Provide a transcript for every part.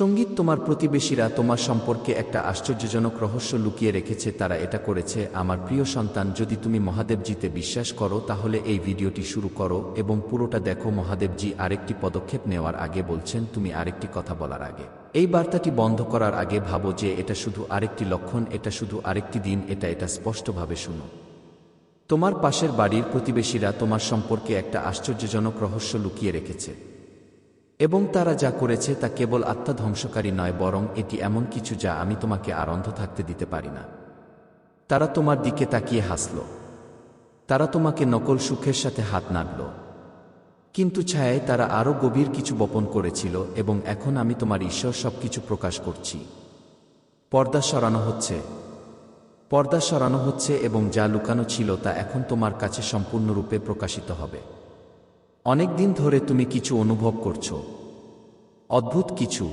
সংগীত তোমার প্রতিবেশীরা তোমার সম্পর্কে একটা আশ্চর্যজনক রহস্য লুকিয়ে রেখেছে, তারা এটা করেছে, আমার প্রিয় সন্তান, যদি তুমি মহাদেবজিতে বিশ্বাস করো, তাহলে এই ভিডিওটি শুরু করো এবং পুরোটা দেখো। মহাদেবজি আরেকটি পদক্ষেপ নেওয়ার আগে বলছেন, তুমি আরেকটি কথা বলার আগে। এই বার্তাটি বন্ধ করার আগে ভাবো যে এটা শুধু আরেকটি লক্ষণ, এটা শুধু আরেকটি দিন, এটা এটা স্পষ্টভাবে শুনো। তোমার পাশের বাড়ির প্রতিবেশীরা তোমার সম্পর্কে একটা আশ্চর্যজনক রহস্য লুকিয়ে রেখেছে। এবং তারা যা করেছে তা কেবল আত্মা ধ্বংসকারী নয়, বরং এটি এমন কিছু যা আমি তোমাকে আরন্ধ থাকতে দিতে পারি না। তারা তোমার দিকে তাকিয়ে হাসল। তারা তোমাকে নকল সুখের সাথে হাত নাড়ল। কিন্তু ছায়ায় তারা আরও গভীর কিছু বপন করেছিল এবং এখন আমি তোমার ঈশ্বর সব কিছু প্রকাশ করছি। পর্দা সরানো হচ্ছে। পর্দা সরানো হচ্ছে এবং যা লুকানো ছিল তা এখন তোমার কাছে সম্পূর্ণরূপে প্রকাশিত হবে। অনেক দিন ধরে তুমি কিছু অনুভব করছ। অদ্ভুত কিছু।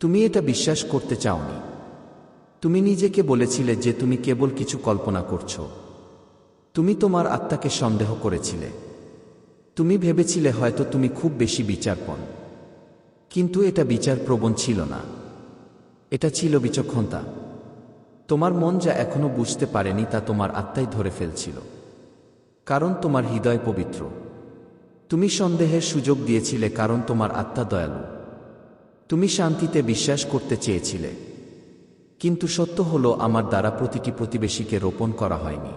তুমি এটা বিশ্বাস করতে চাওনি। তুমি নিজেকে বলেছিলে যে তুমি কেবল কিছু কল্পনা করছ। তুমি তোমার আত্মাকে সন্দেহ করেছিলে। তুমি ভেবেছিলে হয়তো তুমি খুব বেশি বিচারপণ। কিন্তু এটা বিচার প্রবণ ছিল না। এটা ছিল বিচক্ষণতা। তোমার মন যা এখনও বুঝতে পারেনি তা তোমার আত্মাই ধরে ফেলছিল। কারণ তোমার হৃদয় পবিত্র। তুমি সন্দেহের সুযোগ দিয়েছিলে কারণ তোমার আত্মা দয়ালু। তুমি শান্তিতে বিশ্বাস করতে চেয়েছিলে। কিন্তু সত্য হল আমার দ্বারা প্রতিটি প্রতিবেশীকে রোপণ করা হয়নি।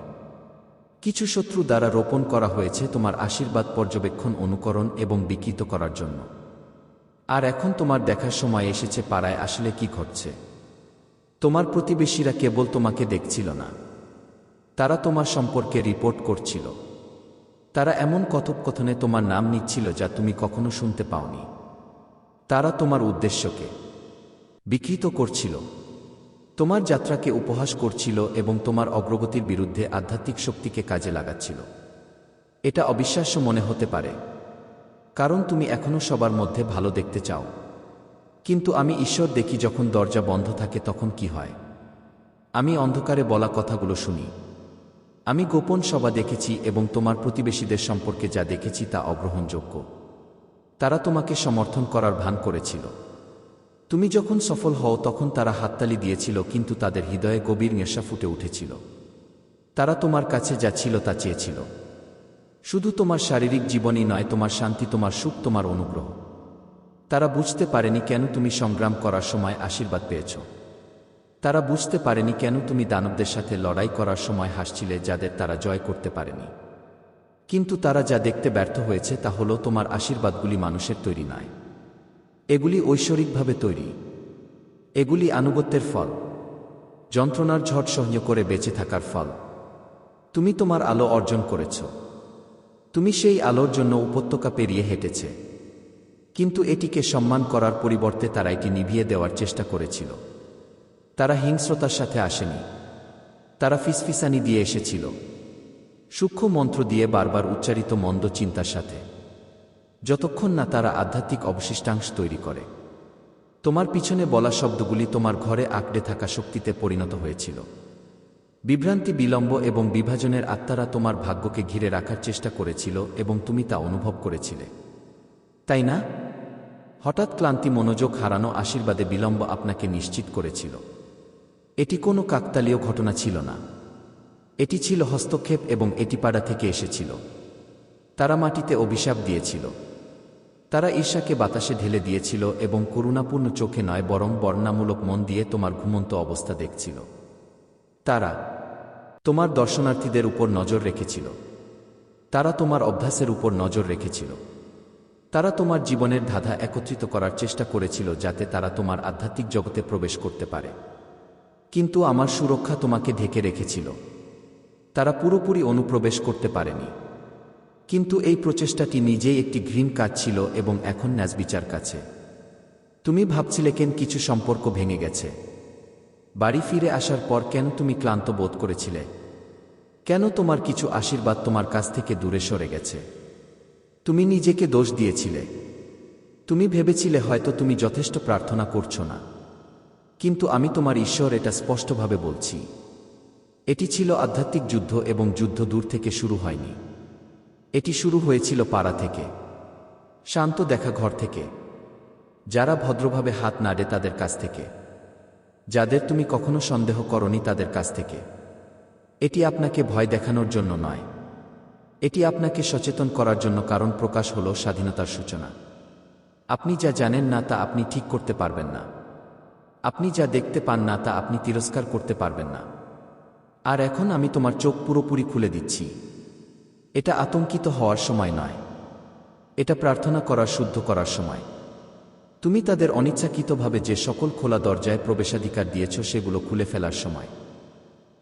কিছু শত্রু দ্বারা রোপণ করা হয়েছে তোমার আশীর্বাদ পর্যবেক্ষণ অনুকরণ এবং বিকৃত করার জন্য। আর এখন তোমার দেখার সময় এসেছে পাড়ায় আসলে কি ঘটছে। তোমার প্রতিবেশীরা কেবল তোমাকে দেখছিল না। তারা তোমার সম্পর্কে রিপোর্ট করছিল। তারা এমন কথোপকথনে তোমার নাম নিচ্ছিল যা তুমি কখনো শুনতে পাওনি। তারা তোমার উদ্দেশ্যকে বিকৃত করছিল। তোমার যাত্রাকে উপহাস করছিল এবং তোমার অগ্রগতির বিরুদ্ধে আধ্যাত্মিক শক্তিকে কাজে লাগাচ্ছিল। এটা অবিশ্বাস্য মনে হতে পারে, কারণ তুমি এখনও সবার মধ্যে ভালো দেখতে চাও। কিন্তু আমি ঈশ্বর দেখি যখন দরজা বন্ধ থাকে তখন কি হয়? আমি অন্ধকারে বলা কথাগুলো শুনি। আমি গোপন সভা দেখেছি এবং তোমার প্রতিবেশীদের সম্পর্কে যা দেখেছি তা অগ্রহণযোগ্য। তারা তোমাকে সমর্থন করার ভান করেছিল। তুমি যখন সফল হও তখন তারা হাততালি দিয়েছিল কিন্তু তাদের হৃদয়ে গভীর নেশা ফুটে উঠেছিল। তারা তোমার কাছে যা ছিল তা চেয়েছিল। শুধু তোমার শারীরিক জীবনই নয়, তোমার শান্তি, তোমার সুখ, তোমার অনুগ্রহ। তারা বুঝতে পারেনি কেন তুমি সংগ্রাম করার সময় আশীর্বাদ পেয়েছ। তারা বুঝতে পারেনি কেন তুমি দানবদের সাথে লড়াই করার সময় হাসছিলে যাদের তারা জয় করতে পারেনি। কিন্তু তারা যা দেখতে ব্যর্থ হয়েছে তা হলো তোমার আশীর্বাদগুলি মানুষের তৈরি নয়। এগুলি ঐশ্বরিকভাবে তৈরি। এগুলি আনুগত্যের ফল। যন্ত্রণার ঝড় সহ্য করে বেঁচে থাকার ফল। তুমি তোমার আলো অর্জন করেছ। তুমি সেই আলোর জন্য উপত্যকা পেরিয়ে হেঁটেছে। কিন্তু এটিকে সম্মান করার পরিবর্তে তারা এটি নিভিয়ে দেওয়ার চেষ্টা করেছিল। তারা হিংস্রতার সাথে আসেনি। তারা ফিসফিসানি দিয়ে এসেছিল। সূক্ষ্ম মন্ত্র দিয়ে বারবার উচ্চারিত মন্দ চিন্তার সাথে। যতক্ষণ না তারা আধ্যাত্মিক অবশিষ্টাংশ তৈরি করে। তোমার পিছনে বলা শব্দগুলি তোমার ঘরে আঁকড়ে থাকা শক্তিতে পরিণত হয়েছিল। বিভ্রান্তি, বিলম্ব এবং বিভাজনের আত্মারা তোমার ভাগ্যকে ঘিরে রাখার চেষ্টা করেছিল এবং তুমি তা অনুভব করেছিলে। তাই না? হঠাৎ ক্লান্তি, মনোযোগ হারানো আশীর্বাদে বিলম্ব আপনাকে নিশ্চিত করেছিল। এটি কোনো কাকতালীয় ঘটনা ছিল না। এটি ছিল হস্তক্ষেপ এবং এটি পাড়া থেকে এসেছিল। তারা মাটিতে অভিশাপ দিয়েছিল। তারা ঈর্ষাকে বাতাসে ঢেলে দিয়েছিল এবং করুণাপূর্ণ চোখে নয়, বরং বর্ণামূলক মন দিয়ে তোমার ঘুমন্ত অবস্থা দেখছিল। তারা তোমার দর্শনার্থীদের উপর নজর রেখেছিল। তারা তোমার অভ্যাসের উপর নজর রেখেছিল। তারা তোমার জীবনের ধাঁধা একত্রিত করার চেষ্টা করেছিল যাতে তারা তোমার আধ্যাত্মিক জগতে প্রবেশ করতে পারে। কিন্তু আমার সুরক্ষা তোমাকে ঢেকে রেখেছিল। তারা পুরোপুরি অনুপ্রবেশ করতে পারেনি। কিন্তু এই প্রচেষ্টাটি নিজেই একটি ঘৃণ কাজ ছিল এবং এখন ন্যাজবিচার কাছে। তুমি ভাবছিলে কেন কিছু সম্পর্ক ভেঙে গেছে। বাড়ি ফিরে আসার পর কেন তুমি ক্লান্ত বোধ করেছিলে? কেন তোমার কিছু আশীর্বাদ তোমার কাছ থেকে দূরে সরে গেছে? তুমি নিজেকে দোষ দিয়েছিলে। তুমি ভেবেছিলে হয়তো তুমি যথেষ্ট প্রার্থনা করছ না। কিন্তু আমি তোমার ঈশ্বর এটা স্পষ্টভাবে বলছি। এটি ছিল আধ্যাত্মিক যুদ্ধ এবং যুদ্ধ দূর থেকে শুরু হয়নি। এটি শুরু হয়েছিল পাড়া থেকে, শান্ত দেখা ঘর থেকে। যারা ভদ্রভাবে হাত নাড়ে তাদের কাছ থেকে। যাদের তুমি কখনো সন্দেহ করনি তাদের কাছ থেকে। এটি আপনাকে ভয় দেখানোর জন্য নয়। এটি আপনাকে সচেতন করার জন্য কারণ প্রকাশ হল স্বাধীনতার সূচনা। আপনি যা জানেন না তা আপনি ঠিক করতে পারবেন না। আপনি যা দেখতে পান না তা আপনি তিরস্কার করতে পারবেন না। আর এখন আমি তোমার চোখ পুরোপুরি খুলে দিচ্ছি। এটা আতঙ্কিত হওয়ার সময় নয়। এটা প্রার্থনা করার, শুদ্ধ করার সময়। তুমি তাদের অনিচ্ছাকৃতভাবে যে সকল খোলা দরজায় প্রবেশাধিকার দিয়েছ সেগুলো খুলে ফেলার সময়।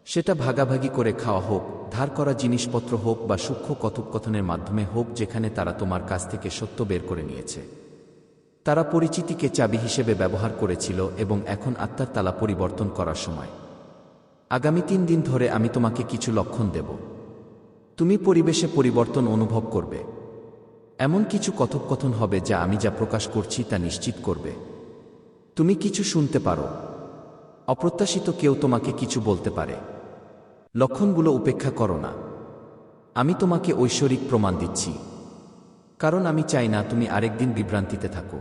সেটা ভাগাভাগি করে খাওয়া হোক, ধার করা জিনিসপত্র হোক বা সূক্ষ্ম কথোপকথনের মাধ্যমে হোক যেখানে তারা তোমার কাছ থেকে সত্য বের করে নিয়েছে। তারা পরিচিতিকে চাবি হিসেবে ব্যবহার করেছিল এবং এখন আত্মার তালা পরিবর্তন করার সময়। আগামী তিন দিন ধরে আমি তোমাকে কিছু লক্ষণ দেব। তুমি পরিবেশে পরিবর্তন অনুভব করবে। এমন কিছু কথোপকথন হবে যা আমি যা প্রকাশ করছি তা নিশ্চিত করবে। তুমি কিছু শুনতে পারো। অপ্রত্যাশিত কেউ তোমাকে কিছু বলতে পারে। লক্ষণগুলো উপেক্ষা করো না। আমি তোমাকে ঐশ্বরিক প্রমাণ দিচ্ছি। কারণ আমি চাই না তুমি আরেকদিন বিভ্রান্তিতে থাকো।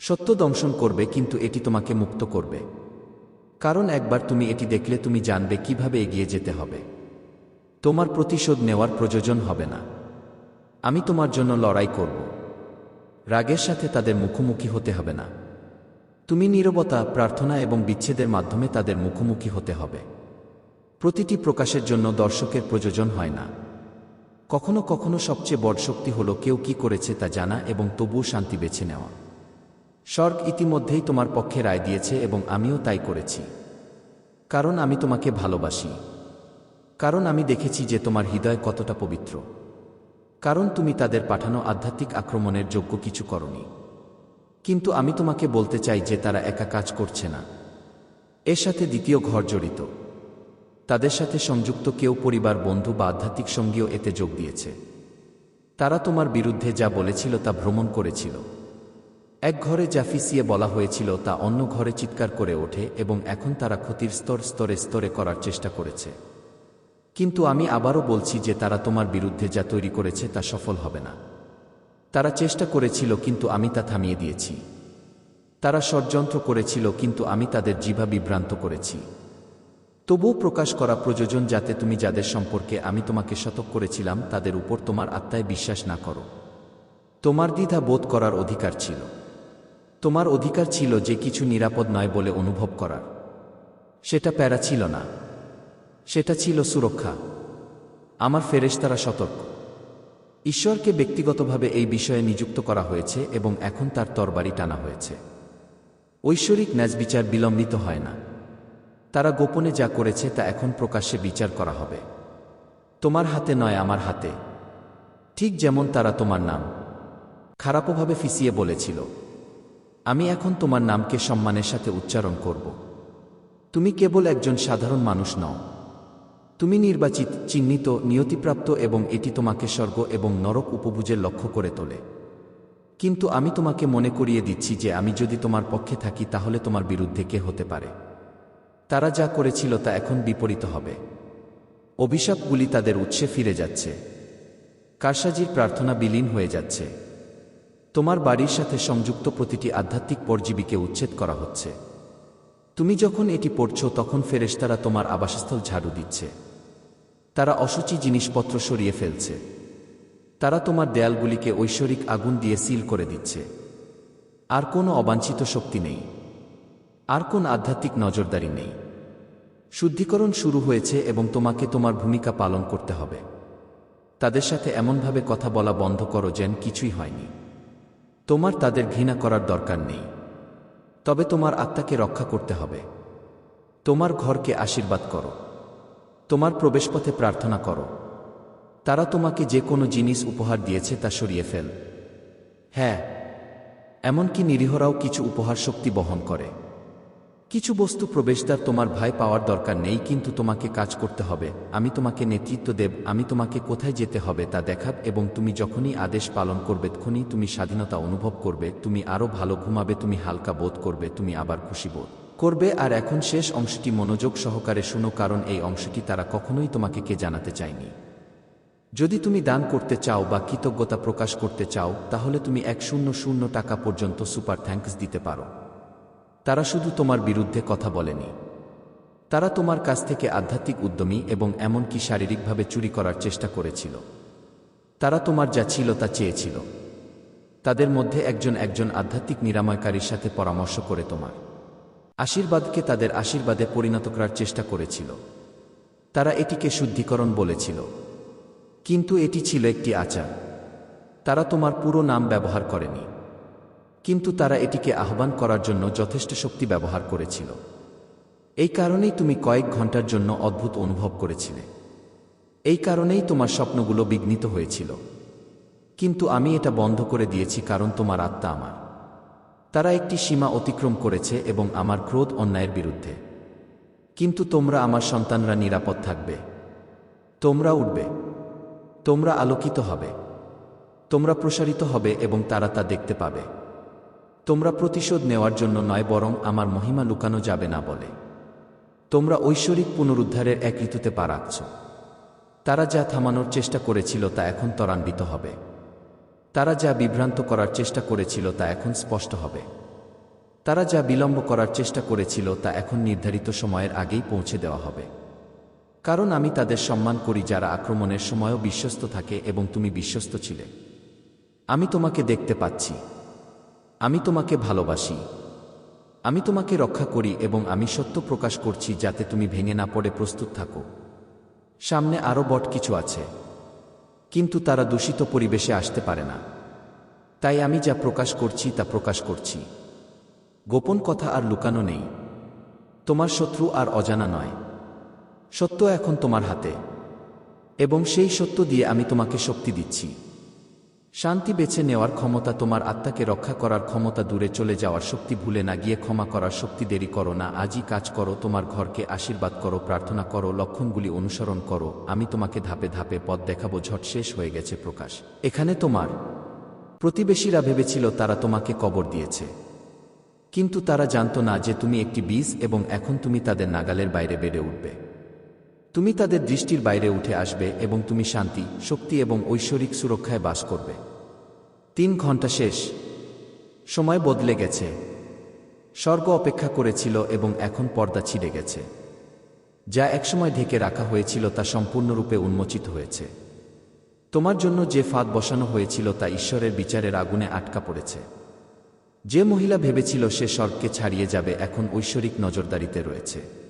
সত্য দংশন করবে কিন্তু এটি তোমাকে মুক্ত করবে। কারণ একবার তুমি এটি দেখলে তুমি জানবে কীভাবে এগিয়ে যেতে হবে। তোমার প্রতিশোধ নেওয়ার প্রয়োজন হবে না। আমি তোমার জন্য লড়াই করব। রাগের সাথে তাদের মুখোমুখি হতে হবে না। তুমি নীরবতা, প্রার্থনা এবং বিচ্ছেদের মাধ্যমে তাদের মুখোমুখি হতে হবে। প্রতিটি প্রকাশের জন্য দর্শকের প্রয়োজন হয় না। কখনো কখনো সবচেয়ে বড় শক্তি হল কেউ কি করেছে তা জানা এবং তবুও শান্তি বেছে নেওয়া। স্বর্গ ইতিমধ্যেই তোমার পক্ষে রায় দিয়েছে এবং আমিও তাই করেছি। কারণ আমি তোমাকে ভালোবাসি। কারণ আমি দেখেছি যে তোমার হৃদয় কতটা পবিত্র। কারণ তুমি তাদের পাঠানো আধ্যাত্মিক আক্রমণের যোগ্য কিছু করনি। কিন্তু আমি তোমাকে বলতে চাই যে তারা একা কাজ করছে না। এর সাথে দ্বিতীয় ঘর জড়িত। তাদের সাথে সংযুক্ত কেউ পরিবার, বন্ধু বা আধ্যাত্মিক সঙ্গীও এতে যোগ দিয়েছে। তারা তোমার বিরুদ্ধে যা বলেছিল তা ভ্রমণ করেছিল। এক ঘরে যা ফিসিয়ে বলা হয়েছিল তা অন্য ঘরে চিৎকার করে ওঠে এবং এখন তারা ক্ষতির স্তর স্তরে স্তরে করার চেষ্টা করেছে। কিন্তু আমি আবারও বলছি যে তারা তোমার বিরুদ্ধে যা তৈরি করেছে তা সফল হবে না। তারা চেষ্টা করেছিল কিন্তু আমি তা থামিয়ে দিয়েছি। তারা ষড়যন্ত্র করেছিল কিন্তু আমি তাদের জিভা বিভ্রান্ত করেছি। তবুও প্রকাশ করা প্রযোজন যাতে তুমি যাদের সম্পর্কে আমি তোমাকে শতক করেছিলাম, তাদের উপর তোমার আত্মায় বিশ্বাস না করো। তোমার দ্বিধা বোধ করার অধিকার ছিল। তোমার অধিকার ছিল যে কিছু নিরাপদ নয় বলে অনুভব করার। সেটা প্যারা ছিল না। সেটা ছিল সুরক্ষা। আমার ফেরেশতারা সতর্ক। ঈশ্বরকে ব্যক্তিগতভাবে এই বিষয়ে নিযুক্ত করা হয়েছে এবং এখন তার তরবারি টানা হয়েছে। ঐশ্বরিক ন্যাজবিচার বিলম্বিত হয় না। তারা গোপনে যা করেছে তা এখন প্রকাশ্যে বিচার করা হবে। তোমার হাতে নয়, আমার হাতে। ঠিক যেমন তারা তোমার নাম। খারাপভাবে ফিসিয়ে বলেছিল। আমি এখন তোমার নামকে সম্মানের সাথে উচ্চারণ করব। তুমি কেবল একজন সাধারণ মানুষ নও। তুমি নির্বাচিত, চিহ্নিত, নিয়তিপ্রাপ্ত এবং এটি তোমাকে স্বর্গ এবং নরক উপভুজের লক্ষ্য করে তোলে। কিন্তু আমি তোমাকে মনে করিয়ে দিচ্ছি যে আমি যদি তোমার পক্ষে থাকি তাহলে তোমার বিরুদ্ধে কে হতে পারে? তারা যা করেছিল তা এখন বিপরীত হবে। অভিশাপগুলি তাদের উৎসে ফিরে যাচ্ছে। কারসাজির প্রার্থনা বিলীন হয়ে যাচ্ছে। তোমার বাড়ির সাথে সংযুক্ত প্রতিটি আধ্যাত্মিক পরজীবীকে উচ্ছেদ করা হচ্ছে। তুমি যখন এটি পড়ছ, তখন ফেরেশতারা তোমার আবাসস্থল ঝাড়ু দিচ্ছে। তারা অসুচি জিনিসপত্র সরিয়ে ফেলছে। তারা তোমার দেয়ালগুলিকে ঐশ্বরিক আগুন দিয়ে সিল করে দিচ্ছে। আর কোনো অবাঞ্ছিত শক্তি নেই। আর কোন আধ্যাত্মিক নজরদারি নেই। শুদ্ধিকরণ শুরু হয়েছে এবং তোমাকে তোমার ভূমিকা পালন করতে হবে। তাদের সাথে এমনভাবে কথা বলা বন্ধ করো যেন কিছুই হয়নি। তোমার তাদের ঘৃণা করার দরকার নেই। তবে তোমার আত্মাকে রক্ষা করতে হবে। তোমার ঘরকে আশীর্বাদ করো। তোমার প্রবেশপথে প্রার্থনা করো। তারা তোমাকে যে কোনো জিনিস উপহার দিয়েছে তা সরিয়ে ফেল। হ্যাঁ এমনকি নিরীহরাও কিছু উপহার শক্তি বহন করে। কিছু বস্তু প্রবেশদ্বার তোমার ভাই পাওয়ার দরকার নেই, কিন্তু তোমাকে কাজ করতে হবে। আমি তোমাকে নেতৃত্ব দেব, আমি তোমাকে কোথায় যেতে হবে তা দেখাব এবং তুমি যখনই আদেশ পালন করবে, তখনই তুমি স্বাধীনতা অনুভব করবে, তুমি আরও ভালো ঘুমাবে, তুমি হালকা বোধ করবে, তুমি আবার খুশি বোধ করবে। আর এখন শেষ অংশটি মনোযোগ সহকারে শুনো, কারণ এই অংশটি তারা কখনোই তোমাকে কে জানাতে চায়নি। যদি তুমি দান করতে চাও বা কৃতজ্ঞতা প্রকাশ করতে চাও, তাহলে তুমি এক শূন্য শূন্য টাকা পর্যন্ত সুপার থ্যাঙ্কস দিতে পারো। তারা শুধু তোমার বিরুদ্ধে কথা বলেনি। তারা তোমার কাছ থেকে আধ্যাত্মিক উদ্যমী এবং এমনকি শারীরিকভাবে চুরি করার চেষ্টা করেছিল। তারা তোমার যা ছিল তা চেয়েছিল। তাদের মধ্যে একজন একজন আধ্যাত্মিক নিরাময়কারীর সাথে পরামর্শ করে তোমার। আশীর্বাদকে তাদের আশীর্বাদে পরিণত করার চেষ্টা করেছিল। তারা এটিকে শুদ্ধিকরণ বলেছিল। কিন্তু এটি ছিল একটি আচার। তারা তোমার পুরো নাম ব্যবহার করেনি। কিন্তু তারা এটিকে আহ্বান করার জন্য যথেষ্ট শক্তি ব্যবহার করেছিল। এই কারণেই তুমি কয়েক ঘণ্টার জন্য অদ্ভুত অনুভব করেছিলে। এই কারণেই তোমার স্বপ্নগুলো বিঘ্নিত হয়েছিল। কিন্তু আমি এটা বন্ধ করে দিয়েছি কারণ তোমার আত্মা আমার। তারা একটি সীমা অতিক্রম করেছে এবং আমার ক্রোধ অন্যায়ের বিরুদ্ধে। কিন্তু তোমরা আমার সন্তানরা নিরাপদ থাকবে। তোমরা উঠবে। তোমরা আলোকিত হবে। তোমরা প্রসারিত হবে এবং তারা তা দেখতে পাবে। তোমরা প্রতিশোধ নেওয়ার জন্য নয় বরং আমার মহিমা লুকানো যাবে না বলে। তোমরা ঐশ্বরিক পুনরুদ্ধারের এক ঋতুতে পা রাখছ। তারা যা থামানোর চেষ্টা করেছিল তা এখন ত্বরান্বিত হবে। তারা যা বিভ্রান্ত করার চেষ্টা করেছিল তা এখন স্পষ্ট হবে। তারা যা বিলম্ব করার চেষ্টা করেছিল তা এখন নির্ধারিত সময়ের আগেই পৌঁছে দেওয়া হবে। কারণ আমি তাদের সম্মান করি যারা আক্রমণের সময়ও বিশ্বস্ত থাকে এবং তুমি বিশ্বস্ত ছিলে। আমি তোমাকে দেখতে পাচ্ছি। আমি তোমাকে ভালোবাসি। আমি তোমাকে রক্ষা করি এবং আমি সত্য প্রকাশ করছি যাতে তুমি ভেঙে না পড়ে প্রস্তুত থাকো। সামনে আরও বট কিছু আছে। কিন্তু তারা দূষিত পরিবেশে আসতে পারে না। তাই আমি যা প্রকাশ করছি তা প্রকাশ করছি। গোপন কথা আর লুকানো নেই। তোমার শত্রু আর অজানা নয়। সত্য এখন তোমার হাতে। এবং সেই সত্য দিয়ে আমি তোমাকে শক্তি দিচ্ছি। শান্তি বেছে নেওয়ার ক্ষমতা তোমার আত্মাকে রক্ষা করার ক্ষমতা দূরে চলে যাওয়ার শক্তি ভুলে না গিয়ে ক্ষমা করার শক্তি দেরি করো না। আজই কাজ করো, তোমার ঘরকে আশীর্বাদ করো, প্রার্থনা করো, লক্ষণগুলি অনুসরণ করো। আমি তোমাকে ধাপে ধাপে পথ দেখাবো ঝট শেষ হয়ে গেছে প্রকাশ। এখানে তোমার প্রতিবেশীরা ভেবেছিল তারা তোমাকে কবর দিয়েছে। কিন্তু তারা জানত না যে তুমি একটি বীজ এবং এখন তুমি তাদের নাগালের বাইরে বেড়ে উঠবে। তুমি তাদের দৃষ্টির বাইরে উঠে আসবে এবং তুমি শান্তি, শক্তি এবং ঐশ্বরিক সুরক্ষায় বাস করবে। তিন ঘণ্টা শেষ। সময় বদলে গেছে। স্বর্গ অপেক্ষা করেছিল এবং এখন পর্দা ছিঁড়ে গেছে। যা একসময় ঢেকে রাখা হয়েছিল তা সম্পূর্ণরূপে উন্মোচিত হয়েছে। তোমার জন্য যে ফাঁদ বসানো হয়েছিল তা ঈশ্বরের বিচারের আগুনে আটকা পড়েছে। যে মহিলা ভেবেছিল সে স্বর্গকে ছাড়িয়ে যাবে, এখন ঐশ্বরিক নজরদারিতে রয়েছে।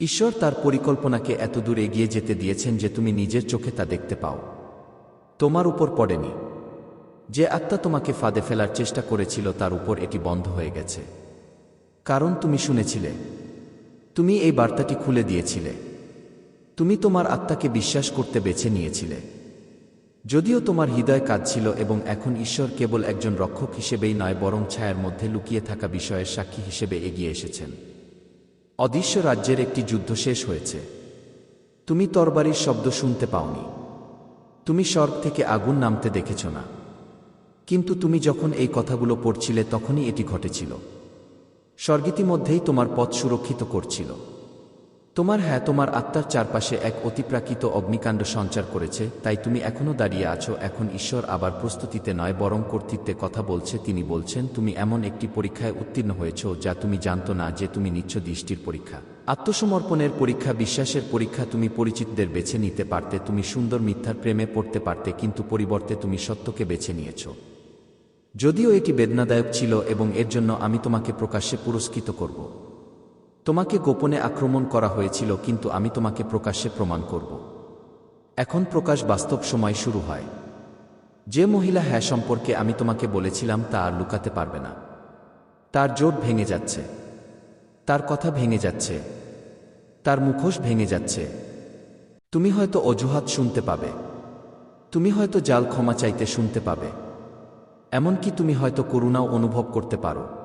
ঈশ্বর তার পরিকল্পনাকে এতদূর এগিয়ে যেতে দিয়েছেন যে তুমি নিজের চোখে তা দেখতে পাও। তোমার উপর পড়েনি। যে আত্মা তোমাকে ফাঁদে ফেলার চেষ্টা করেছিল তার উপর এটি বন্ধ হয়ে গেছে। কারণ তুমি শুনেছিলে। তুমি এই বার্তাটি খুলে দিয়েছিলে। তুমি তোমার আত্মাকে বিশ্বাস করতে বেছে নিয়েছিলে। যদিও তোমার হৃদয় কাঁদছিল এবং এখন ঈশ্বর কেবল একজন রক্ষক হিসেবেই নয়, বরং ছায়ার মধ্যে লুকিয়ে থাকা বিষয়ের সাক্ষী হিসেবে এগিয়ে এসেছেন। অদৃশ্য রাজ্যের একটি যুদ্ধ শেষ হয়েছে। তুমি তরবারির শব্দ শুনতে পাওনি। তুমি স্বর্গ থেকে আগুন নামতে দেখেছ না। কিন্তু তুমি যখন এই কথাগুলো পড়ছিলে তখনই এটি ঘটেছিল। স্বর্গীতিমধ্যেই তোমার পথ সুরক্ষিত করছিল। তোমার হ্যাঁ তোমার আত্মার চারপাশে এক অতিপ্রাকৃত অগ্নিকাণ্ড সঞ্চার করেছে, তাই তুমি এখনও দাঁড়িয়ে আছো, এখন ঈশ্বর আবার প্রস্তুতিতে নয়, বরং কর্তৃত্বে কথা বলছে, তিনি বলছেন, তুমি এমন একটি পরীক্ষায় উত্তীর্ণ হয়েছ, যা তুমি জানতো না যে তুমি নিচ্ছ দৃষ্টির পরীক্ষা। আত্মসমর্পণের পরীক্ষা, বিশ্বাসের পরীক্ষা, তুমি পরিচিতদের বেছে নিতে পারতে, তুমি সুন্দর মিথ্যার প্রেমে পড়তে পারতে, কিন্তু পরিবর্তে তুমি সত্যকে বেছে নিয়েছ। যদিও এটি বেদনাদায়ক ছিল, এবং এর জন্য আমি তোমাকে প্রকাশ্যে পুরস্কৃত করব। তোমাকে গোপনে আক্রমণ করা হয়েছিল, কিন্তু আমি তোমাকে প্রকাশ্যে প্রমাণ করব। এখন প্রকাশ বাস্তব সময় শুরু হয়। যে মহিলা হ্যাঁ সম্পর্কে আমি তোমাকে বলেছিলাম, তা আর লুকাতে পারবে না। তার জোট ভেঙে যাচ্ছে। তার কথা ভেঙে যাচ্ছে। তার মুখোশ ভেঙে যাচ্ছে। তুমি হয়তো অজুহাত শুনতে পাবে। তুমি হয়তো জাল ক্ষমা চাইতে শুনতে পাবে। এমনকি তুমি হয়তো করুণাও অনুভব করতে পারো।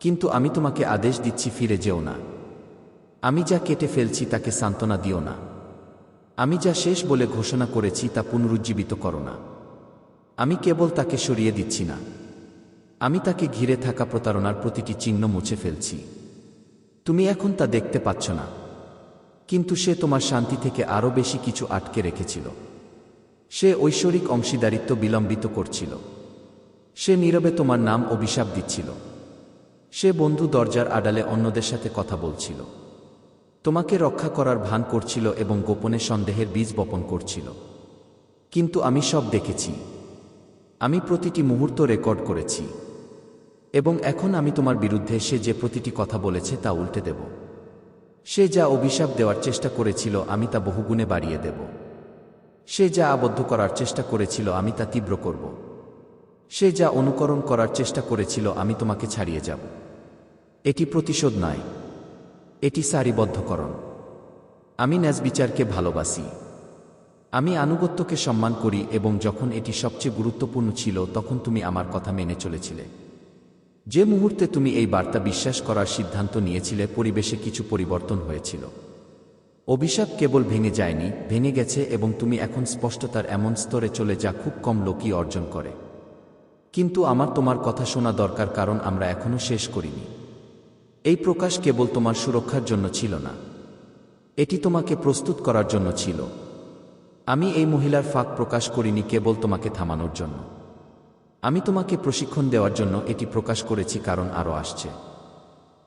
কিন্তু আমি তোমাকে আদেশ দিচ্ছি, ফিরে যেও না। আমি যা কেটে ফেলছি, তাকে সান্ত্বনা দিও না। আমি যা শেষ বলে ঘোষণা করেছি, তা পুনরুজ্জীবিত করো না। আমি কেবল তাকে সরিয়ে দিচ্ছি না। আমি তাকে ঘিরে থাকা প্রতারণার প্রতিটি চিহ্ন মুছে ফেলছি। তুমি এখন তা দেখতে পাচ্ছ না। কিন্তু সে তোমার শান্তি থেকে আরও বেশি কিছু আটকে রেখেছিল। সে ঐশ্বরিক অংশীদারিত্ব বিলম্বিত করছিল। সে নীরবে তোমার নাম অভিশাপ দিচ্ছিল। সে বন্ধু দরজার আড়ালে অন্যদের সাথে কথা বলছিল। তোমাকে রক্ষা করার ভান করছিল এবং গোপনে সন্দেহের বীজ বপন করছিল। কিন্তু আমি সব দেখেছি। আমি প্রতিটি মুহূর্ত রেকর্ড করেছি। এবং এখন আমি তোমার বিরুদ্ধে সে যে প্রতিটি কথা বলেছে তা উল্টে দেব। সে যা অভিশাপ দেওয়ার চেষ্টা করেছিল আমি তা বহুগুণে বাড়িয়ে দেব। সে যা আবদ্ধ করার চেষ্টা করেছিল আমি তা তীব্র করব। সে যা অনুকরণ করার চেষ্টা করেছিল, আমি তোমাকে ছাড়িয়ে যাব। এটি প্রতিশোধ নয়, এটি সারিবদ্ধকরণ। আমি ন্যাজবিচারকে ভালোবাসি। আমি আনুগত্যকে সম্মান করি এবং যখন এটি সবচেয়ে গুরুত্বপূর্ণ ছিল, তখন তুমি আমার কথা মেনে চলেছিলে। যে মুহূর্তে তুমি এই বার্তা বিশ্বাস করার সিদ্ধান্ত নিয়েছিলে, পরিবেশে কিছু পরিবর্তন হয়েছিল। অভিশাপ কেবল ভেঙে যায়নি, ভেঙে গেছে এবং তুমি এখন স্পষ্টতার এমন স্তরে চলে যা খুব কম লোকই অর্জন করে। কিন্তু আমার তোমার কথা শোনা দরকার কারণ আমরা এখনও শেষ করিনি। এই প্রকাশ কেবল তোমার সুরক্ষার জন্য ছিল না। এটি তোমাকে প্রস্তুত করার জন্য ছিল। আমি এই মহিলার ফাঁক প্রকাশ করিনি কেবল তোমাকে থামানোর জন্য। আমি তোমাকে প্রশিক্ষণ দেওয়ার জন্য এটি প্রকাশ করেছি কারণ আরও আসছে।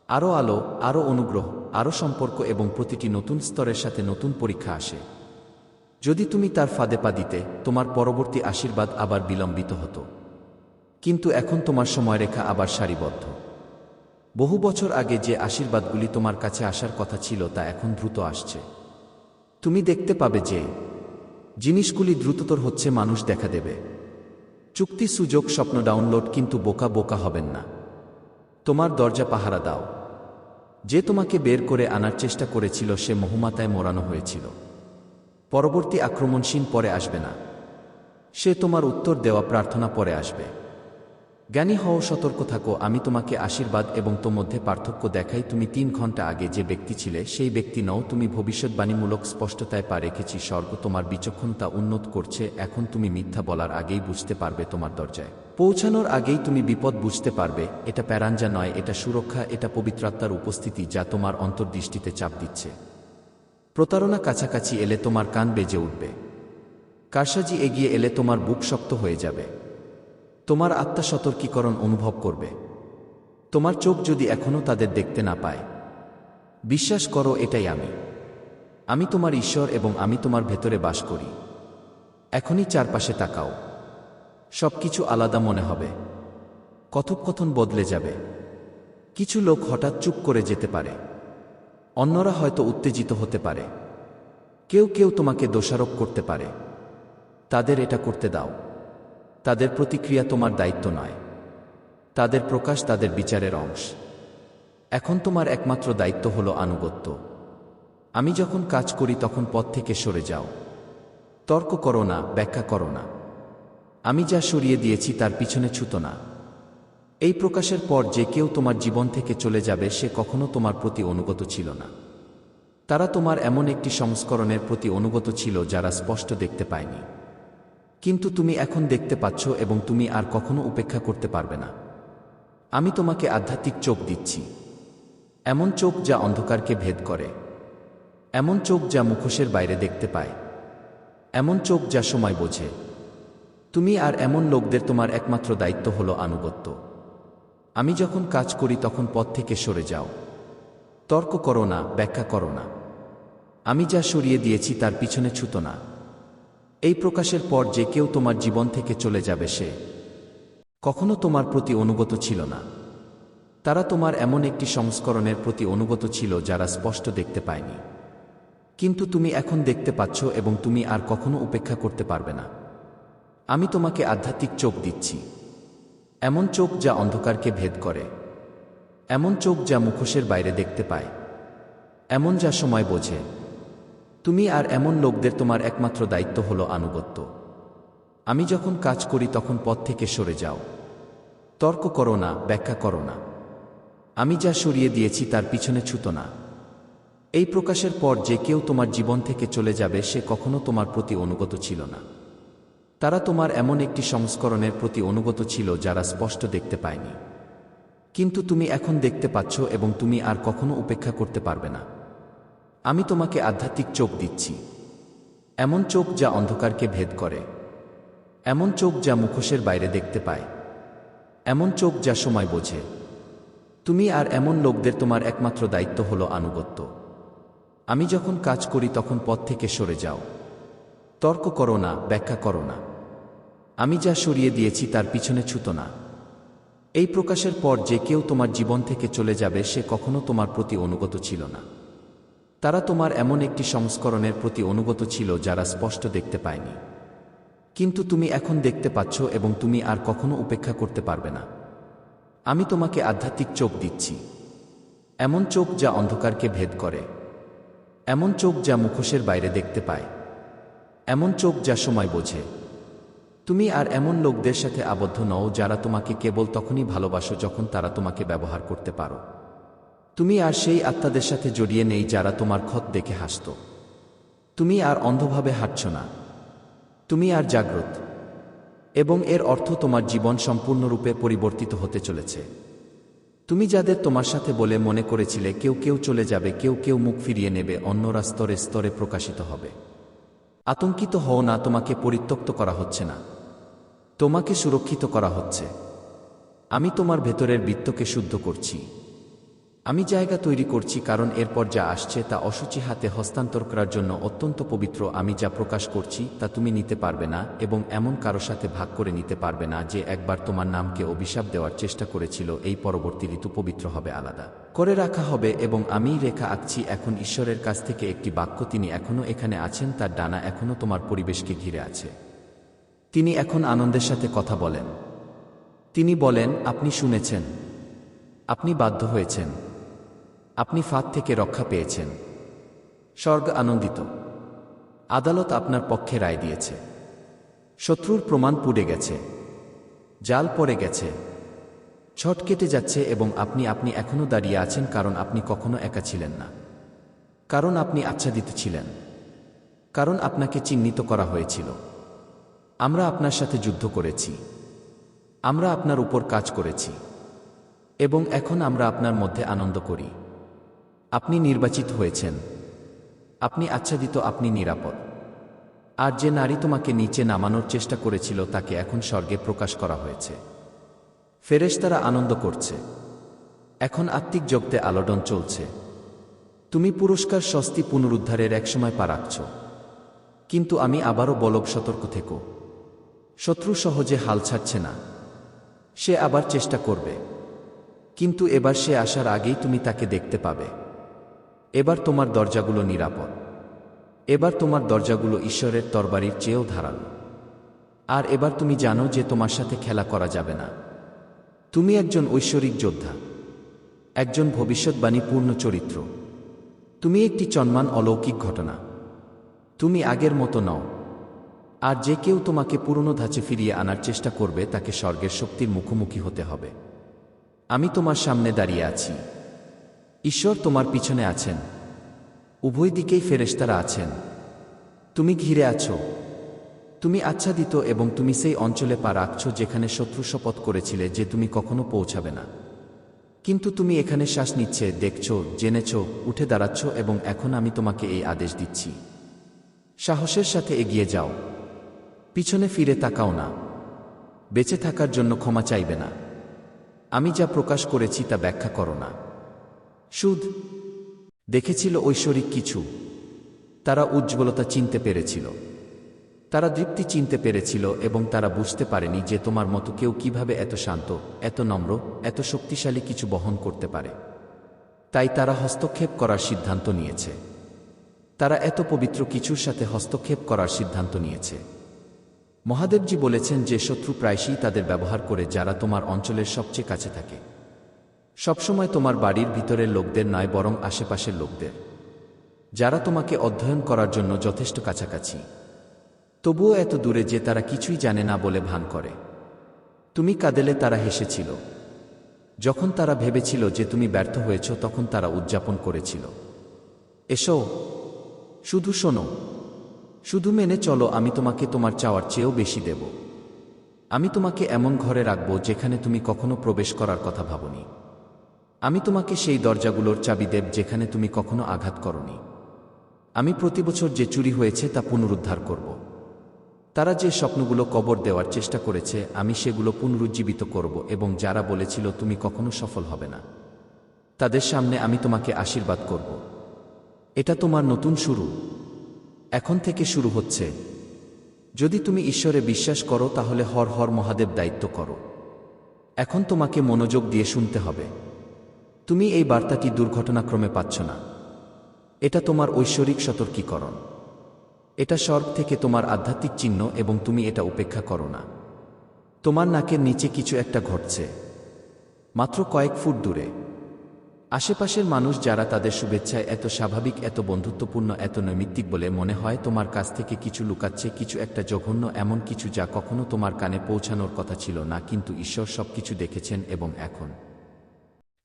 আরও আলো আরও অনুগ্রহ আরও সম্পর্ক এবং প্রতিটি নতুন স্তরের সাথে নতুন পরীক্ষা আসে। যদি তুমি তার ফাঁদে পা দিতে, তোমার পরবর্তী আশীর্বাদ আবার বিলম্বিত হতো। কিন্তু এখন তোমার সময়রেখা আবার সারিবদ্ধ। বহু বছর আগে যে আশীর্বাদগুলি তোমার কাছে আসার কথা ছিল তা এখন দ্রুত আসছে। তুমি দেখতে পাবে যে, জিনিসগুলি দ্রুততর হচ্ছে মানুষ দেখা দেবে। চুক্তি, সুযোগ, স্বপ্ন ডাউনলোড কিন্তু বোকা বোকা হবেন না। তোমার দরজা পাহারা দাও। যে তোমাকে বের করে আনার চেষ্টা করেছিল সে মহুমাতায় মোড়ানো হয়েছিল। পরবর্তী আক্রমণসীন পরে আসবে না। সে তোমার উত্তর দেওয়া প্রার্থনা পরে আসবে। জ্ঞানী হও, সতর্ক থাকো, আমি তোমাকে আশীর্বাদ এবং তো মধ্যে পার্থক্য দেখাই। তুমি তিন ঘণ্টা আগে যে ব্যক্তি ছিলে, সেই ব্যক্তি নও, তুমি ভবিষ্যৎবাণীমূলক স্পষ্টতায় পা রেখেছি, স্বর্গ তোমার বিচক্ষণতা উন্নত করছে, এখন তুমি মিথ্যা বলার আগেই বুঝতে পারবে তোমার দরজায়। পৌঁছানোর আগেই তুমি বিপদ বুঝতে পারবে, এটা প্যারাঞ্জা নয়, এটা সুরক্ষা, এটা পবিত্রাত্মার উপস্থিতি যা তোমার অন্তর্দৃষ্টিতে চাপ দিচ্ছে। প্রতারণা কাছাকাছি এলে তোমার কান বেজে উঠবে। কারসাজি এগিয়ে এলে তোমার বুক শক্ত হয়ে যাবে। তোমার আত্মা সতর্কীকরণ অনুভব করবে। তোমার চোখ যদি এখনও তাদের দেখতে না পায়, বিশ্বাস করো এটাই আমি। আমি তোমার ঈশ্বর এবং আমি তোমার ভেতরে বাস করি। এখনই চারপাশে তাকাও। সব কিছু আলাদা মনে হবে। কথোপকথন বদলে যাবে। কিছু লোক হঠাৎ চুপ করে যেতে পারে। অন্যরা হয়তো উত্তেজিত হতে পারে। কেউ কেউ তোমাকে দোষারোপ করতে পারে। তাদের এটা করতে দাও। তাদের প্রতিক্রিয়া তোমার দায়িত্ব নয়। তাদের প্রকাশ তাদের বিচারের অংশ। এখন তোমার একমাত্র দায়িত্ব হল আনুগত্য। আমি যখন কাজ করি তখন পথ থেকে সরে যাও। তর্ক করো না, ব্যাখ্যা করো না। আমি যা সরিয়ে দিয়েছি তার পিছনে ছুতো না। এই প্রকাশের পর যে কেউ তোমার জীবন থেকে চলে যাবে সে কখনো তোমার প্রতি অনুগত ছিল না। তারা তোমার এমন একটি সংস্করণের প্রতি অনুগত ছিল যারা স্পষ্ট দেখতে পায়নি। কিন্তু তুমি এখন দেখতে পাচ্ছ এবং তুমি আর কখনো উপেক্ষা করতে পারবে না। আমি তোমাকে আধ্যাত্মিক চোখ দিচ্ছি। এমন চোখ যা অন্ধকারকে ভেদ করে। এমন চোখ যা মুখোশের বাইরে দেখতে পায়। এমন চোখ যা সময় বোঝে। তুমি আর এমন লোকদের তোমার একমাত্র দায়িত্ব হল আনুগত্য। আমি যখন কাজ করি তখন পথ থেকে সরে যাও। তর্ক করো না, ব্যাখ্যা করো না। আমি যা সরিয়ে দিয়েছি তার পিছনে ছুতো না। এই প্রকাশের পর যে কেউ তোমার জীবন থেকে চলে যাবে সে। কখনো তোমার প্রতি অনুগত ছিল না। তারা তোমার এমন একটি সংস্করণের প্রতি অনুগত ছিল যারা স্পষ্ট দেখতে পায়নি। কিন্তু তুমি এখন দেখতে পাচ্ছ এবং তুমি আর কখনো উপেক্ষা করতে পারবে না। আমি তোমাকে আধ্যাত্মিক চোখ দিচ্ছি। এমন চোখ যা অন্ধকারকে ভেদ করে। এমন চোখ যা মুখোশের বাইরে দেখতে পায়। এমন যা সময় বোঝে। তুমি আর এমন লোকদের তোমার একমাত্র দায়িত্ব হল আনুগত্য। আমি যখন কাজ করি তখন পথ থেকে সরে যাও। তর্ক করো না, ব্যাখ্যা করো না। আমি যা সরিয়ে দিয়েছি তার পিছনে ছুতো না। এই প্রকাশের পর যে কেউ তোমার জীবন থেকে চলে যাবে সে কখনো তোমার প্রতি অনুগত ছিল না। তারা তোমার এমন একটি সংস্করণের প্রতি অনুগত ছিল যারা স্পষ্ট দেখতে পায়নি। কিন্তু তুমি এখন দেখতে পাচ্ছ এবং তুমি আর কখনো উপেক্ষা করতে পারবে না। আমি তোমাকে আধ্যাত্মিক চোখ দিচ্ছি। এমন চোখ যা অন্ধকারকে ভেদ করে। এমন চোখ যা মুখোশের বাইরে দেখতে পায়। এমন চোখ যা সময় বোঝে। তুমি আর এমন লোকদের তোমার একমাত্র দায়িত্ব হলো আনুগত্য। আমি যখন কাজ করি তখন পথ থেকে সরে যাও। তর্ক করো না, ব্যাখ্যা করো না। আমি যা সরিয়ে দিয়েছি তার পিছনে ছুতো না। এই প্রকাশের পর যে কেউ তোমার জীবন থেকে চলে যাবে সে কখনো তোমার প্রতি অনুগত ছিল না। তারা তোমার এমন একটি সংস্করণের প্রতি অনুগত ছিল যারা স্পষ্ট দেখতে পায়নি। কিন্তু তুমি এখন দেখতে পাচ্ছ এবং তুমি আর কখনো উপেক্ষা করতে পারবে না। আমি তোমাকে আধ্যাত্মিক চোখ দিচ্ছি। এমন চোখ যা অন্ধকারকে ভেদ করে। এমন চোখ যা মুখোশের বাইরে দেখতে পায়। এমন চোখ যা সময় বোঝে। তুমি আর এমন লোকদের সাথে আবদ্ধ নও যারা তোমাকে কেবল তখনই ভালোবাসো যখন তারা তোমাকে ব্যবহার করতে পারো। তুমি আর সেই আত্মাদের সাথে জড়িয়ে নেই যারা তোমার ক্ষত দেখে হাসত। তুমি আর অন্ধভাবে হাঁটছ না। তুমি আর জাগ্রত। এবং এর অর্থ তোমার জীবন সম্পূর্ণরূপে পরিবর্তিত হতে চলেছে। তুমি যাদের তোমার সাথে বলে মনে করেছিলে, কেউ কেউ চলে যাবে, কেউ কেউ মুখ ফিরিয়ে নেবে, অন্যরা স্তরে স্তরে প্রকাশিত হবে। আতঙ্কিত হও না, তোমাকে পরিত্যক্ত করা হচ্ছে না। তোমাকে সুরক্ষিত করা হচ্ছে। আমি তোমার ভেতরের বৃত্তকে শুদ্ধ করছি। আমি জায়গা তৈরি করছি কারণ এরপর যা আসছে তা অসুচি হাতে হস্তান্তর করার জন্য অত্যন্ত পবিত্র আমি যা প্রকাশ করছি তা তুমি নিতে পারবে না এবং এমন কারও সাথে ভাগ করে নিতে পারবে না যে একবার তোমার নামকে অভিশাপ দেওয়ার চেষ্টা করেছিল, এই পরবর্তী ঋতু পবিত্র হবে আলাদা। করে রাখা হবে এবং আমি রেখা আঁকছি, এখন ঈশ্বরের কাছ থেকে একটি বাক্য তিনি এখনও এখানে আছেন, তার ডানা এখনও তোমার পরিবেশকে ঘিরে আছে। তিনি এখন আনন্দের সাথে কথা বলেন। তিনি বলেন, আপনি শুনেছেন। আপনি বাধ্য হয়েছেন। আপনি ফাঁদ থেকে রক্ষা পেয়েছেন। স্বর্গ আনন্দিত। আদালত আপনার পক্ষে রায় দিয়েছে। শত্রুর প্রমাণ পুড়ে গেছে। জাল পড়ে গেছে। ছট কেটে যাচ্ছে এবং আপনি আপনি এখনও দাঁড়িয়ে আছেন কারণ আপনি কখনো একা ছিলেন না। কারণ আপনি আচ্ছাদিত ছিলেন। কারণ আপনাকে চিহ্নিত করা হয়েছিল। আমরা আপনার সাথে যুদ্ধ করেছি। আমরা আপনার উপর কাজ করেছি। এবং এখন আমরা আপনার মধ্যে আনন্দ করি। আপনি নির্বাচিত হয়েছেন। আপনি আচ্ছাদিত, আপনি নিরাপদ। আর যে নারী তোমাকে নিচে নামানোর চেষ্টা করেছিল, তাকে এখন স্বর্গে প্রকাশ করা হয়েছে। ফেরেশ তারা আনন্দ করছে। এখন আত্মিক জগতে আলোড়ন চলছে। তুমি পুরস্কার স্বস্তি পুনরুদ্ধারের একসময় পা রাখছ। কিন্তু আমি আবারও বলব, সতর্ক থেকো। শত্রু সহজে হাল ছাড়ছে না। সে আবার চেষ্টা করবে। কিন্তু এবার সে আসার আগেই তুমি তাকে দেখতে পাবে। এবার তোমার দরজাগুলো নিরাপদ। এবার তোমার দরজাগুলো ঈশ্বরের তরবারির চেয়েও ধারালো। আর এবার তুমি জানো যে তোমার সাথে খেলা করা যাবে না। তুমি একজন ঐশ্বরিক যোদ্ধা। একজন ভবিষ্যৎবাণী পূর্ণ চরিত্র। তুমি একটি চন্মান অলৌকিক ঘটনা। তুমি আগের মতো নও। আর যে কেউ তোমাকে পুরনো ধাঁচে ফিরিয়ে আনার চেষ্টা করবে তাকে স্বর্গের শক্তির মুখোমুখি হতে হবে। আমি তোমার সামনে দাঁড়িয়ে আছি। ঈশ্বর তোমার পিছনে আছেন। উভয় দিকেই ফেরেশতারা আছেন। তুমি ঘিরে আছো। তুমি আচ্ছাদিত এবং তুমি সেই অঞ্চলে পা রাখছ যেখানে শত্রু শপথ করেছিলে যে তুমি কখনো পৌঁছাবে না। কিন্তু তুমি এখানে শ্বাস নিচ্ছে, দেখছ, জেনেছ, উঠে দাঁড়াচ্ছ এবং এখন আমি তোমাকে এই আদেশ দিচ্ছি। সাহসের সাথে এগিয়ে যাও। পিছনে ফিরে তাকাও না। বেঁচে থাকার জন্য ক্ষমা চাইবে না। আমি যা প্রকাশ করেছি তা ব্যাখ্যা করো না। সুদ। দেখেছিল ঐশ্বরিক কিছু। তারা উজ্জ্বলতা চিনতে পেরেছিল। তারা দৃপ্তি চিনতে পেরেছিল এবং তারা বুঝতে পারেনি যে তোমার মতো কেউ কীভাবে এত শান্ত, এত নম্র, এত শক্তিশালী কিছু বহন করতে পারে। তাই তারা হস্তক্ষেপ করার সিদ্ধান্ত নিয়েছে। তারা এত পবিত্র কিছুর সাথে হস্তক্ষেপ করার সিদ্ধান্ত নিয়েছে। মহাদেবজি বলেছেন যে শত্রু প্রায়শই তাদের ব্যবহার করে যারা তোমার অঞ্চলের সবচেয়ে কাছে থাকে। সবসময় তোমার বাড়ির ভিতরের লোকদের নয়, বরং আশেপাশের লোকদের। যারা তোমাকে অধ্যয়ন করার জন্য যথেষ্ট কাছাকাছি। তবুও এত দূরে যে তারা কিছুই জানে না বলে ভান করে। তুমি কাঁদেলে তারা হেসেছিল। যখন তারা ভেবেছিল যে তুমি ব্যর্থ হয়েছ, তখন তারা উদযাপন করেছিল। এসো, শুধু শোনো। শুধু মেনে চলো, আমি তোমাকে তোমার চাওয়ার চেয়েও বেশি দেব। আমি তোমাকে এমন ঘরে রাখব যেখানে তুমি কখনো প্রবেশ করার কথা ভাবনি। আমি তোমাকে সেই দরজাগুলোর চাবি দেব যেখানে তুমি কখনো আঘাত করনি। আমি প্রতি বছর যে চুরি হয়েছে তা পুনরুদ্ধার করব। তারা যে স্বপ্নগুলো কবর দেওয়ার চেষ্টা করেছে, আমি সেগুলো পুনরুজ্জীবিত করব এবং যারা বলেছিল তুমি কখনো সফল হবে না, তাদের সামনে আমি তোমাকে আশীর্বাদ করব। এটা তোমার নতুন শুরু। এখন থেকে শুরু হচ্ছে। যদি তুমি ঈশ্বরে বিশ্বাস করো, তাহলে হর হর মহাদেব দায়িত্ব করো। এখন তোমাকে মনোযোগ দিয়ে শুনতে হবে। তুমি এই বার্তাটি দুর্ঘটনাক্রমে পাচ্ছ না। এটা তোমার ঐশ্বরিক সতর্কীকরণ। এটা স্বর্গ থেকে তোমার আধ্যাত্মিক চিহ্ন এবং তুমি এটা উপেক্ষা করো না। তোমার নাকের নিচে কিছু একটা ঘটছে। মাত্র কয়েক ফুট দূরে। আশেপাশের মানুষ যারা তাদের শুভেচ্ছায় এত স্বাভাবিক, এত বন্ধুত্বপূর্ণ, এত নৈমিত্তিক বলে মনে হয়, তোমার কাছ থেকে কিছু লুকাচ্ছে, কিছু একটা জঘন্য, এমন কিছু যা কখনো তোমার কানে পৌঁছানোর কথা ছিল না, কিন্তু ঈশ্বর সবকিছু দেখেছেন এবং এখন।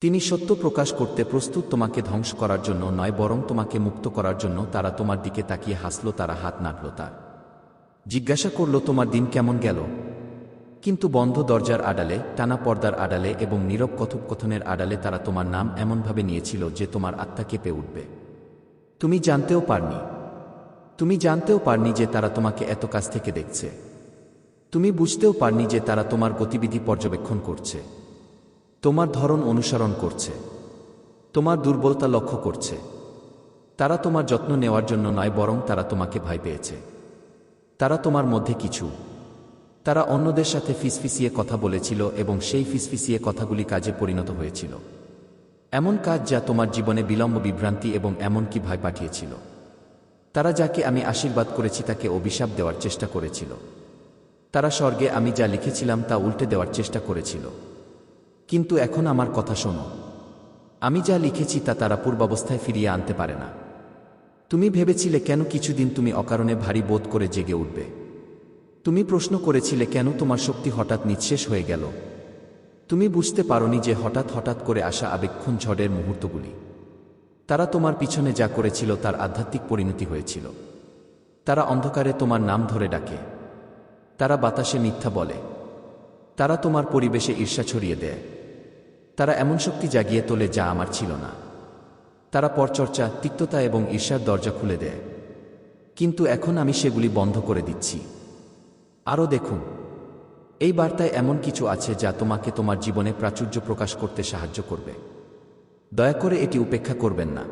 তিনি সত্য প্রকাশ করতে প্রস্তুত তোমাকে ধ্বংস করার জন্য নয়, বরং তোমাকে মুক্ত করার জন্য তারা তোমার দিকে তাকিয়ে হাসল, তারা হাত নাড়ল তার জিজ্ঞাসা করল, তোমার দিন কেমন গেল? কিন্তু বন্ধ দরজার আড়ালে, টানা পর্দার আড়ালে এবং নীরব কথোপকথনের আড়ালে তারা তোমার নাম এমনভাবে নিয়েছিল যে তোমার আত্মা কেঁপে উঠবে। তুমি জানতেও পারনি। তুমি জানতেও পারনি যে তারা তোমাকে এত কাছ থেকে দেখছে। তুমি বুঝতেও পারনি যে তারা তোমার গতিবিধি পর্যবেক্ষণ করছে। তোমার ধরন অনুসরণ করছে। তোমার দুর্বলতা লক্ষ্য করছে। তারা তোমার যত্ন নেওয়ার জন্য নয়, বরং তারা তোমাকে ভয় পেয়েছে। তারা তোমার মধ্যে কিছু। তারা অন্যদের সাথে ফিসফিসিয়ে কথা বলেছিল এবং সেই ফিসফিসিয়ে কথাগুলি কাজে পরিণত হয়েছিল। এমন কাজ যা তোমার জীবনে বিলম্ব বিভ্রান্তি এবং এমনকি ভয় পাঠিয়েছিল। তারা যাকে আমি আশীর্বাদ করেছি তাকে অভিশাপ দেওয়ার চেষ্টা করেছিল। তারা স্বর্গে আমি যা লিখেছিলাম তা উল্টে দেওয়ার চেষ্টা করেছিল। কিন্তু এখন আমার কথা শোনো। আমি যা লিখেছি তা তারা পূর্বাবস্থায় ফিরিয়ে আনতে পারে না। তুমি ভেবেছিলে কেন কিছুদিন তুমি অকারণে ভারী বোধ করে জেগে উঠবে? তুমি প্রশ্ন করেছিলে কেন তোমার শক্তি হঠাৎ নিঃশেষ হয়ে গেল? তুমি বুঝতে পারোনি যে হঠাৎ হঠাৎ করে আসা আবেক্ষণ ঝড়ের মুহূর্তগুলি। তারা তোমার পিছনে যা করেছিল তার আধ্যাত্মিক পরিণতি হয়েছিল। তারা অন্ধকারে তোমার নাম ধরে ডাকে। তারা বাতাসে মিথ্যা বলে। তারা তোমার পরিবেশে ঈর্ষা ছড়িয়ে দেয়। তারা এমন শক্তি জাগিয়ে তোলে যা আমার ছিল না। তারা পরচর্চা, তিক্ততা এবং ঈর্ষার দরজা খুলে দেয়। কিন্তু এখন আমি সেগুলি বন্ধ করে দিচ্ছি। আরও দেখুন, এই বার্তায় এমন কিছু আছে যা তোমাকে তোমার জীবনে প্রাচুর্য প্রকাশ করতে সাহায্য করবে। দয়া করে এটি উপেক্ষা করবেন না।